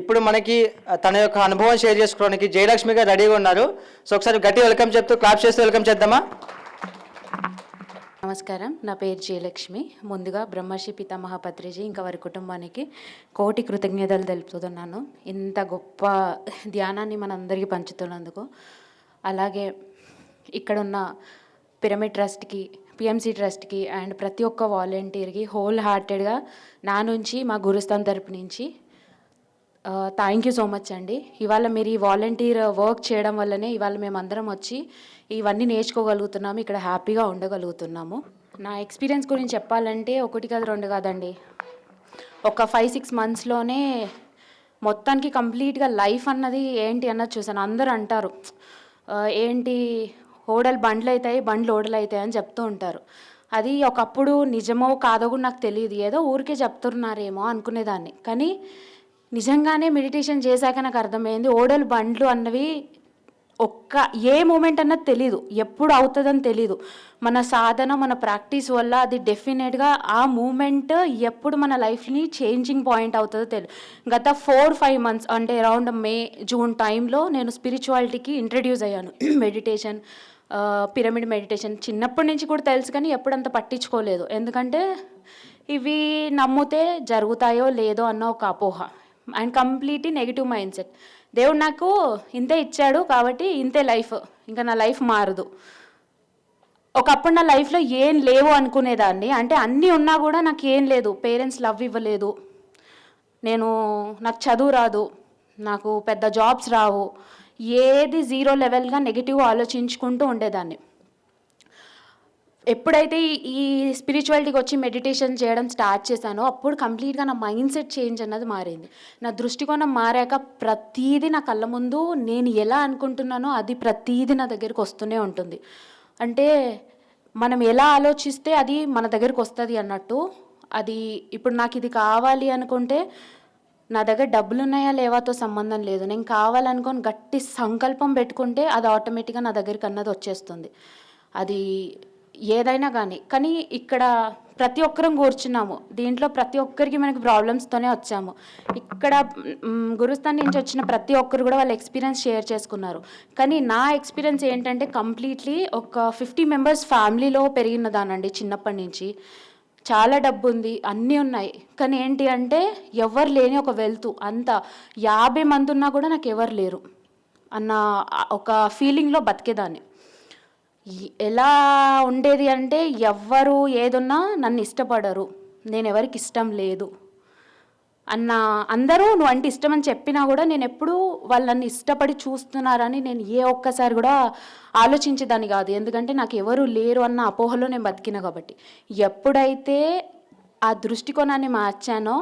ఇప్పుడు మనకి తన యొక్క అనుభవం షేర్ చేసుకోవడానికి జయలక్ష్మి గారు రెడీగా ఉన్నారు. సో ఒకసారి గట్టి వెల్కమ్ చెప్తూ క్లాప్ చేస్తూ వెల్కమ్ చేద్దామా? నమస్కారం. నా పేరు జయలక్ష్మి. ముందుగా బ్రహ్మర్షి పితామహ పత్రిజీ ఇంకా వారి కుటుంబానికి కోటి కృతజ్ఞతలు తెలుపుతున్నాను. ఇంత గొప్ప ధ్యానాన్ని మనందరికీ పంచుతున్నందుకు. అలాగే ఇక్కడున్న పిరమిడ్ ట్రస్ట్కి పిఎంసి ట్రస్ట్కి అండ్ ప్రతి ఒక్క వాలంటీర్కి హోల్ హార్టెడ్గా నా నుంచి మా గురుస్థాన్ తరపు నుంచి థ్యాంక్ యూ సో మచ్ అండి. ఇవాళ మీరు ఈ వాలంటీర్ వర్క్ చేయడం వల్లనే ఇవాళ మేము అందరం వచ్చి ఇవన్నీ నేర్చుకోగలుగుతున్నాము ఇక్కడ హ్యాపీగా ఉండగలుగుతున్నాము. నా ఎక్స్పీరియన్స్ గురించి చెప్పాలంటే ఒకటి కాదు రెండు కాదండి. ఒక ఫైవ్ సిక్స్ మంత్స్లోనే మొత్తానికి కంప్లీట్గా లైఫ్ అన్నది ఏంటి అన్నది చూసాను అందరూ అంటారు ఏంటి ఓడలు బండ్లు అవుతాయి బండ్లు ఓడలు అవుతాయి అని చెప్తూ ఉంటారు. అది ఒకప్పుడు నిజమో కాదో కూడా నాకు తెలియదు. ఏదో ఊరికే చెప్తున్నారేమో అనుకునేదాన్ని. కానీ నిజంగానే మెడిటేషన్ చేశాక నాకు అర్థమైంది ఓడలు బండ్లు అన్నవి ఒక్క ఏ మూమెంట్ అన్నది తెలీదు ఎప్పుడు అవుతుందని తెలీదు. మన సాధన మన ప్రాక్టీస్ వల్ల అది డెఫినెట్గా ఆ మూమెంట్ ఎప్పుడు మన లైఫ్ని చేంజింగ్ పాయింట్ అవుతుందో తెలియదు గత ఫోర్ ఫైవ్ మంత్స్ అంటే అరౌండ్ మే జూన్ టైంలో నేను స్పిరిచువాలిటీకి ఇంట్రడ్యూస్ అయ్యాను. మెడిటేషన్ పిరమిడ్ మెడిటేషన్ చిన్నప్పటి నుంచి కూడా తెలుసు కానీ ఎప్పుడంత పట్టించుకోలేదు. ఎందుకంటే ఇవి నమ్మితే జరుగుతాయో లేదో అన్న ఒక అపోహ. And completely negative mind set. దేవుడు నాకు ఇంతే ఇచ్చాడు కాబట్టి ఇంతే లైఫ్. ఇంకా నా లైఫ్ మారదు. ఒకప్పుడు నా లైఫ్లో ఏం లేవు అనుకునేదాన్ని. అంటే అన్నీ ఉన్నా కూడా నాకు ఏం లేదు. పేరెంట్స్ లవ్ ఇవ్వలేదు. నేను నాకు చదువు రాదు. నాకు పెద్ద జాబ్స్ రావు. ఏది జీరో లెవెల్గా నెగిటివ్ ఆలోచించుకుంటూ ఉండేదాన్ని. ఎప్పుడైతే ఈ- స్పిరిచువాలిటీకి వచ్చి మెడిటేషన్ చేయడం స్టార్ట్ చేశానో అప్పుడు కంప్లీట్గా నా మైండ్ సెట్ చేంజ్ అన్నది మారింది. నా దృష్టికోణం మారాక ప్రతీది నా కళ్ళ ముందు నేను ఎలా అనుకుంటున్నానో అది ప్రతీది నా దగ్గరికి వస్తూనే ఉంటుంది. అంటే మనం ఎలా ఆలోచిస్తే అది మన దగ్గరికి వస్తుంది అన్నట్టు అది ఇప్పుడు నాకు ఇది కావాలి అనుకుంటే నా దగ్గర డబ్బులు ఉన్నాయా లేవాతో సంబంధం లేదు. నేను కావాలనుకొని గట్టి సంకల్పం పెట్టుకుంటే అది ఆటోమేటిక్గా నా దగ్గరికి అన్నది వచ్చేస్తుంది. అది ఏదైనా కానీ కానీ ఇక్కడ ప్రతి ఒక్కరం కూర్చున్నాము. దీంట్లో ప్రతి ఒక్కరికి మనకి ప్రాబ్లమ్స్తోనే వచ్చాము. ఇక్కడ గురుస్థాన్ నుంచి వచ్చిన ప్రతి ఒక్కరు కూడా వాళ్ళ ఎక్స్పీరియన్స్ షేర్ చేసుకున్నారు. కానీ నా ఎక్స్పీరియన్స్ ఏంటంటే కంప్లీట్లీ ఒక ఫిఫ్టీ మెంబర్స్ ఫ్యామిలీలో పెరిగిన దానండి చిన్నప్పటి నుంచి. చాలా డబ్బు ఉంది అన్నీ ఉన్నాయి. కానీ ఏంటి అంటే ఎవరు లేని ఒక వెల్త్ అంత యాభై మంది ఉన్నా కూడా నాకు ఎవరు లేరు. అన్న ఒక ఫీలింగ్లో బతికేదాన్ని. ఎలా ఉండేది అంటే ఎవ్వరు ఏదున్నా నన్ను ఇష్టపడరు. నేను ఎవరికి ఇష్టం లేదు. అన్న అందరూ నువ్వు అంటే ఇష్టం అని చెప్పినా కూడా నేను ఎప్పుడూ వాళ్ళు నన్ను ఇష్టపడి చూస్తున్నారని నేను ఏ ఒక్కసారి కూడా ఆలోచించేదాన్ని కాదు. ఎందుకంటే నాకు ఎవరు లేరు అన్న అపోహలో నేను బతికిన కాబట్టి. ఎప్పుడైతే ఆ దృష్టికోణాన్ని మార్చానో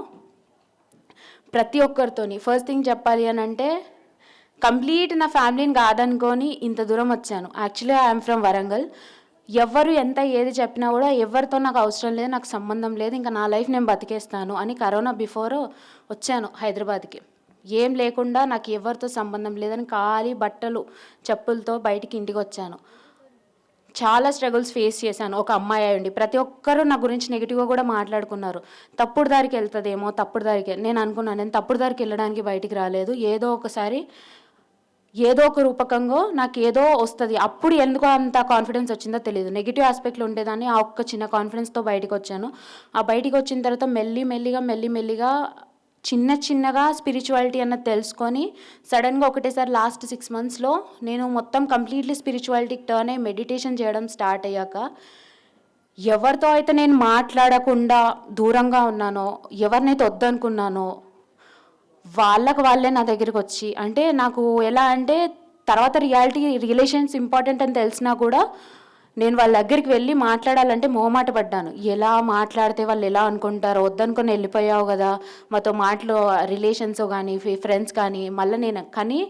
ప్రతి ఒక్కరితోని ఫస్ట్ థింగ్ చెప్పాలి అని అంటే కంప్లీట్ నా ఫ్యామిలీని కాదనుకొని ఇంత దూరం వచ్చాను. యాక్చువల్లీ ఐఎమ్ ఫ్రమ్ వరంగల్ ఎవరు ఎంత ఏది చెప్పినా కూడా ఎవరితో నాకు అవసరం లేదు నాకు సంబంధం లేదు ఇంకా నా లైఫ్ నేను బతికేస్తాను అని కరోనా బిఫోర్ వచ్చాను హైదరాబాద్కి. ఏం లేకుండా నాకు ఎవరితో సంబంధం లేదని ఖాళీ బట్టలు చెప్పులతో బయటికి ఇంటికి వచ్చాను. చాలా స్ట్రగుల్స్ ఫేస్ చేశాను. ఒక అమ్మాయి అయ్యండి ప్రతి ఒక్కరూ నా గురించి నెగిటివ్గా కూడా మాట్లాడుకున్నారు. తప్పుడు దారికి వెళ్తుందేమో తప్పుడు దారికి నేను అనుకున్నాను నేను తప్పుడు దారికి వెళ్ళడానికి బయటికి రాలేదు. ఏదో ఒకసారి ఏదో ఒక రూపకంగా నాకు ఏదో వస్తుంది. అప్పుడు ఎందుకో అంత కాన్ఫిడెన్స్ వచ్చిందో తెలియదు నెగిటివ్ ఆస్పెక్ట్లు ఉండేదాన్ని. ఆ ఒక్క చిన్న కాన్ఫిడెన్స్తో బయటకు వచ్చాను. ఆ బయటికి వచ్చిన తర్వాత మెల్లి మెల్లిగా మెల్లి మెల్లిగా చిన్న చిన్నగా స్పిరిచువాలిటీ అన్నది తెలుసుకొని సడన్గా ఒకటేసారి లాస్ట్ సిక్స్ మంత్స్లో నేను మొత్తం కంప్లీట్లీ స్పిరిచువాలిటీకి టర్న్ అయ్యి మెడిటేషన్ చేయడం స్టార్ట్ అయ్యాక ఎవరితో అయితే నేను మాట్లాడకుండా దూరంగా ఉన్నానో ఎవరినైతే వద్దనుకున్నానో వాళ్ళకు వాళ్ళే నా దగ్గరికి వచ్చి అంటే నాకు ఎలా అంటే తర్వాత రియాలిటీ రిలేషన్స్ ఇంపార్టెంట్ అని తెలిసినా కూడా నేను వాళ్ళ దగ్గరికి వెళ్ళి మాట్లాడాలంటే మోమాట పడ్డాను. ఎలా మాట్లాడితే వాళ్ళు ఎలా అనుకుంటారో వద్దనుకొని వెళ్ళిపోయావు కదా మాతో మాటలు రిలేషన్స్ కానీ ఫ్రెండ్స్ కానీ మళ్ళీ నేను కానీ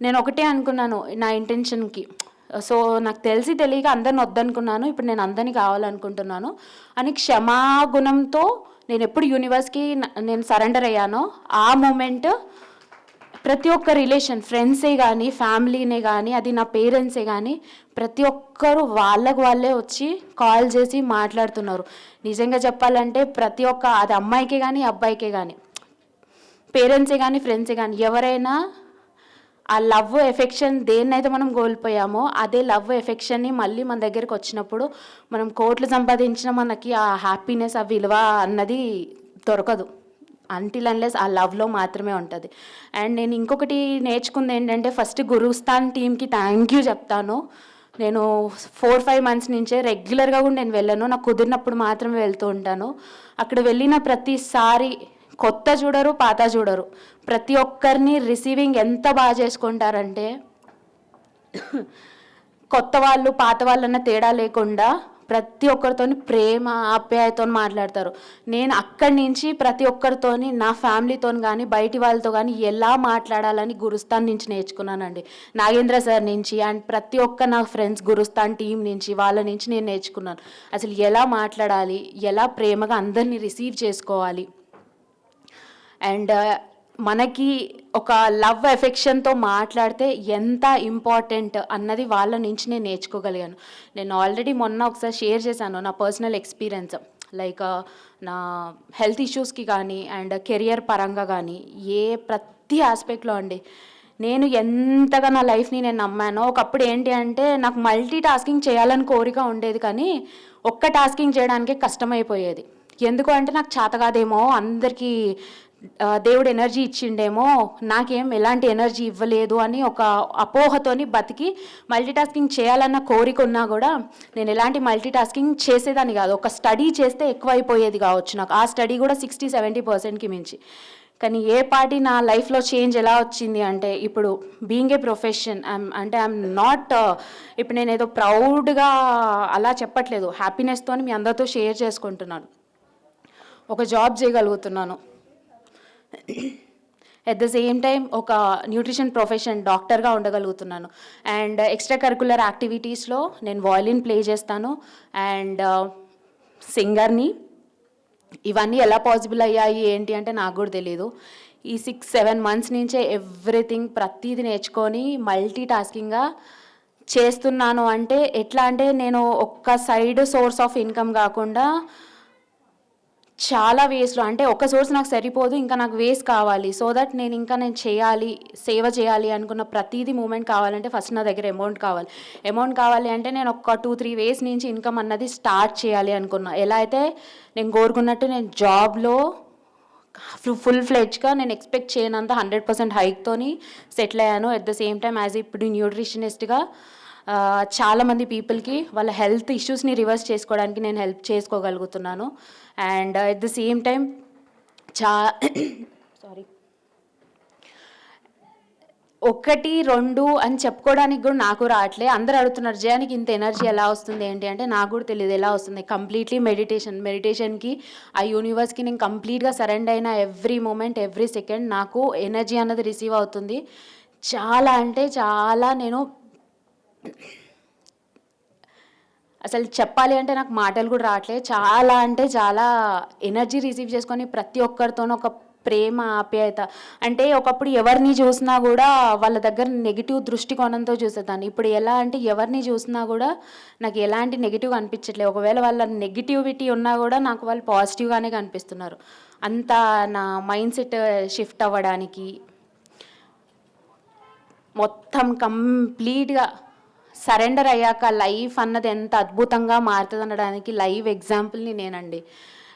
నేను ఒకటే అనుకున్నాను నా ఇంటెన్షన్కి. సో నాకు తెలిసి తెలియక అందరిని వద్దనుకున్నాను ఇప్పుడు నేను అందరినీ కావాలనుకుంటున్నాను అని క్షమాగుణంతో నేను ఎప్పుడు యూనివర్స్కి నేను సరెండర్ అయ్యానో ఆ మూమెంట్ ప్రతి ఒక్క రిలేషన్ ఫ్రెండ్సే కానీ ఫ్యామిలీనే కానీ అది నా పేరెంట్సే కానీ ప్రతి ఒక్కరు వాళ్ళకు వాళ్ళే వచ్చి కాల్ చేసి మాట్లాడుతున్నారు. నిజంగా చెప్పాలంటే ప్రతి ఒక్క అది అమ్మాయికే కానీ అబ్బాయికే కానీ పేరెంట్సే కానీ ఫ్రెండ్సే కానీ ఎవరైనా ఆ లవ్ ఎఫెక్షన్ దేన్నైతే మనం కోల్పోయామో అదే లవ్ ఎఫెక్షన్ని మళ్ళీ మన దగ్గరికి వచ్చినప్పుడు మనం కోట్లు సంపాదించిన మనకి ఆ హ్యాపీనెస్ ఆ విలువ అన్నది దొరకదు. అంటిల్ అన్లెస్ ఆ లవ్లో మాత్రమే ఉంటుంది. అండ్ నేను ఇంకొకటి నేర్చుకుంది ఏంటంటే ఫస్ట్ గురుస్థాన్ టీమ్కి థ్యాంక్ యూ చెప్తాను. నేను ఫోర్ ఫైవ్ మంత్స్ నుంచే రెగ్యులర్గా కూడా నేను వెళ్ళను. నాకు కుదిరినప్పుడు మాత్రమే వెళ్తూ ఉంటాను. అక్కడ వెళ్ళిన ప్రతిసారి కొత్త చూడరు పాత చూడరు. ప్రతి ఒక్కరిని రిసీవింగ్ ఎంత బాగా చేసుకుంటారంటే కొత్త వాళ్ళు పాత వాళ్ళన్న తేడా లేకుండా ప్రతి ఒక్కరితోని ప్రేమ ఆప్యాయతో మాట్లాడతారు. నేను అక్కడి నుంచి ప్రతి ఒక్కరితోని నా ఫ్యామిలీతో కానీ బయటి వాళ్ళతో కానీ ఎలా మాట్లాడాలని గురుస్థాన్ నుంచి నేర్చుకున్నానండి. నాగేంద్ర సార్ నుంచి అండ్ ప్రతి ఒక్క నా ఫ్రెండ్స్ గురుస్థాన్ టీం నుంచి వాళ్ళ నుంచి నేను నేర్చుకున్నాను. అసలు ఎలా మాట్లాడాలి ఎలా ప్రేమగా అందరినీ రిసీవ్ చేసుకోవాలి అండ్ uh, మనకి ఒక లవ్ ఎఫెక్షన్తో మాట్లాడితే ఎంత ఇంపార్టెంట్ అన్నది వాళ్ళ నుంచి నేను నేర్చుకోగలిగాను. నేను ఆల్రెడీ మొన్న ఒకసారి షేర్ చేశాను నా పర్సనల్ ఎక్స్పీరియన్స్. లైక్ uh, నా హెల్త్ ఇష్యూస్కి కానీ అండ్ కెరియర్ పరంగా కానీ ఏ ప్రతి ఆస్పెక్ట్లో అండి. నేను ఎంతగా నా లైఫ్ని నేను నమ్మానో ఒకప్పుడు ఏంటి అంటే నాకు మల్టీ టాస్కింగ్ చేయాలని కోరిక ఉండేది కానీ ఒక్క టాస్కింగ్ చేయడానికే కష్టమైపోయేది. ఎందుకు అంటే నాకు చేత కాదేమో అందరికీ దేవుడు ఎనర్జీ ఇచ్చిండేమో నాకేం ఎలాంటి ఎనర్జీ ఇవ్వలేదు అని ఒక అపోహతోని బతికి మల్టీ టాస్కింగ్ చేయాలన్న కోరిక ఉన్నా కూడా నేను ఎలాంటి మల్టీ టాస్కింగ్ చేసేదాన్ని కాదు. ఒక స్టడీ చేస్తే ఎక్కువైపోయేది కావచ్చు నాకు. ఆ స్టడీ కూడా సిక్స్టీ సెవెంటీ పర్సెంట్కి మించి. కానీ ఏ పాటి నా లైఫ్లో చేంజ్ ఎలా వచ్చింది అంటే ఇప్పుడు బీయింగ్ ఏ ప్రొఫెషన్ అంటే ఐఎమ్ నాట్ ఇప్పుడు నేను ఏదో ప్రౌడ్గా అలా చెప్పట్లేదు. హ్యాపీనెస్తో మీ అందరితో షేర్ చేసుకుంటున్నాను. ఒక జాబ్ చేయగలుగుతున్నాను. ఎట్ ద సేమ్ టైం ఒక న్యూట్రిషన్ ప్రొఫెషన్ డాక్టర్గా ఉండగలుగుతున్నాను. అండ్ ఎక్స్ట్రా కరికులర్ యాక్టివిటీస్లో నేను వాయిలిన్ ప్లే చేస్తాను. అండ్ సింగర్ని uh, ఇవన్నీ ఎలా పాసిబుల్ అయ్యాయి ఏంటి అంటే నాకు కూడా తెలియదు ఈ సిక్స్ సెవెన్ మంత్స్ నుంచే ఎవ్రీథింగ్ ప్రతిదీ నేర్చుకొని మల్టీ టాస్కింగ్గా చేస్తున్నాను. అంటే ఎట్లా అంటే నేను ఒక్క సైడ్ సోర్స్ ఆఫ్ ఇన్కమ్ కాకుండా చాలా వేస్లో అంటే ఒక సోర్స్ నాకు సరిపోదు ఇంకా నాకు వేస్ కావాలి. సో దట్ నేను ఇంకా నేను చేయాలి సేవ చేయాలి అనుకున్న ప్రతిదీ మూమెంట్ కావాలంటే ఫస్ట్ నా దగ్గర అమౌంట్ కావాలి. అమౌంట్ కావాలి అంటే నేను ఒక టూ త్రీ వేస్ నుంచి ఇన్కమ్ అన్నది స్టార్ట్ చేయాలి అనుకున్నా. ఎలా అయితే నేను కోరుకున్నట్టు నేను జాబ్లో ఫుల్ ఫ్లెడ్జ్గా నేను ఎక్స్పెక్ట్ చేయనంత హండ్రెడ్ పర్సెంట్ హైక్తోని సెటిల్ అయ్యాను. At the same time as ఇప్పుడు న్యూట్రిషనిస్ట్గా చాలామంది పీపుల్కి వాళ్ళ హెల్త్ ఇష్యూస్ని రివర్స్ చేసుకోవడానికి నేను help చేసుకోగలుగుతున్నాను. And at the same time చా సారీ. ఒకటి రెండు అని చెప్పుకోవడానికి కూడా నాకు రావట్లే. అందరూ అడుగుతున్నారు జయానికి ఇంత ఎనర్జీ ఎలా వస్తుంది? ఏంటి? అంటే నాకు కూడా తెలియదు ఎలా వస్తుంది. కంప్లీట్లీ మెడిటేషన్ మెడిటేషన్కి ఆ యూనివర్స్కి నేను కంప్లీట్గా సరెండర్ అయిన ఎవ్రీ మూమెంట్ ఎవ్రీ సెకండ్ నాకు ఎనర్జీ అన్నది రిసీవ్ అవుతుంది. చాలా అంటే చాలా నేను అసలు చెప్పాలి అంటే నాకు మాటలు కూడా రావట్లేదు చాలా అంటే చాలా ఎనర్జీ రిసీవ్ చేసుకొని ప్రతి ఒక్కరితోనూ ఒక ప్రేమ ఆప్యాయత. అంటే ఒకప్పుడు ఎవరిని చూసినా కూడా వాళ్ళ దగ్గర నెగిటివ్ దృష్టికోణంతో చూసేదాన్ని. ఇప్పుడు ఎలా అంటే ఎవరిని చూసినా కూడా నాకు ఎలాంటి నెగిటివ్ అనిపించట్లేదు. ఒకవేళ వాళ్ళ నెగిటివిటీ ఉన్నా కూడా నాకు వాళ్ళు పాజిటివ్గానే కనిపిస్తున్నారు. అంత నా మైండ్ సెట్ షిఫ్ట్ అవ్వడానికి మొత్తం కంప్లీట్గా సరెండర్ అయ్యాక లైఫ్ అన్నది ఎంత అద్భుతంగా మారుతుంది అనడానికి లైవ్ ఎగ్జాంపుల్ని నేనండి.